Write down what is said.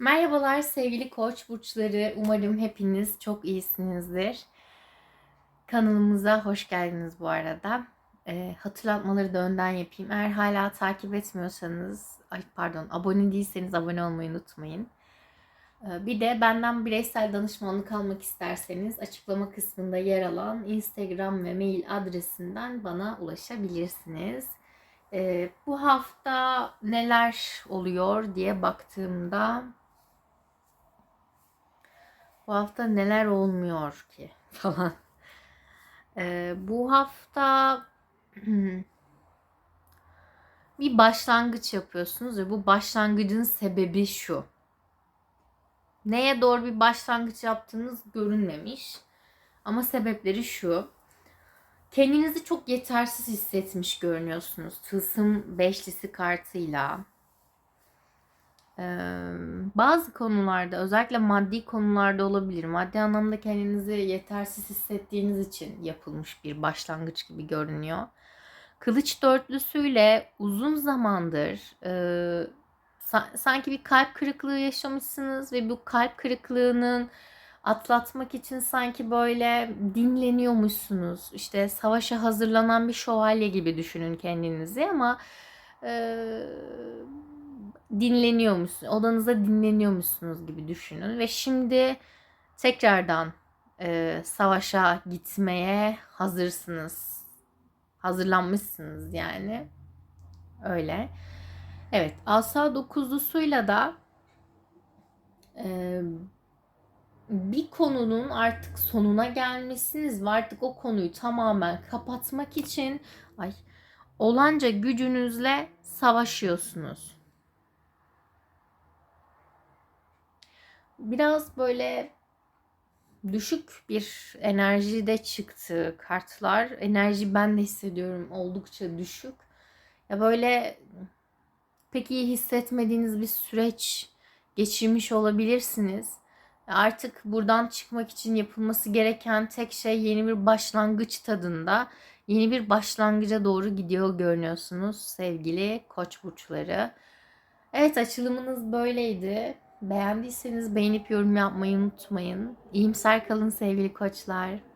Merhabalar sevgili koç burçları. Umarım hepiniz çok iyisinizdir. Kanalımıza hoş geldiniz bu arada. Ee, hatırlatmaları da önden yapayım. Eğer hala takip etmiyorsanız, ay pardon abone değilseniz abone olmayı unutmayın. Ee, bir de benden bireysel danışmanlık almak isterseniz açıklama kısmında yer alan Instagram ve mail adresinden bana ulaşabilirsiniz. Ee, bu hafta neler oluyor diye baktığımda bu hafta neler olmuyor ki falan. Ee, bu hafta bir başlangıç yapıyorsunuz ve bu başlangıcın sebebi şu. Neye doğru bir başlangıç yaptığınız görünmemiş. Ama sebepleri şu. Kendinizi çok yetersiz hissetmiş görünüyorsunuz. Tılsım beşlisi kartıyla. Ee, bazı konularda özellikle maddi konularda olabilir. Maddi anlamda kendinizi yetersiz hissettiğiniz için yapılmış bir başlangıç gibi görünüyor. Kılıç dörtlüsüyle uzun zamandır e, sa- sanki bir kalp kırıklığı yaşamışsınız ve bu kalp kırıklığının atlatmak için sanki böyle dinleniyormuşsunuz. İşte savaşa hazırlanan bir şövalye gibi düşünün kendinizi ama e, dinleniyormuşsunuz. Odanıza dinleniyormuşsunuz gibi düşünün ve şimdi tekrardan e, savaşa gitmeye hazırsınız. Hazırlanmışsınız yani. Öyle. Evet, asa dokuzlusuyla da e, bir konunun artık sonuna gelmişsiniz ve artık o konuyu tamamen kapatmak için ay olanca gücünüzle savaşıyorsunuz. Biraz böyle düşük bir enerjide çıktı kartlar. Enerji ben de hissediyorum oldukça düşük. Ya böyle pek iyi hissetmediğiniz bir süreç geçirmiş olabilirsiniz. Artık buradan çıkmak için yapılması gereken tek şey yeni bir başlangıç tadında. Yeni bir başlangıca doğru gidiyor görünüyorsunuz sevgili koç burçları. Evet açılımınız böyleydi. Beğendiyseniz beğenip yorum yapmayı unutmayın. İyimser kalın sevgili koçlar.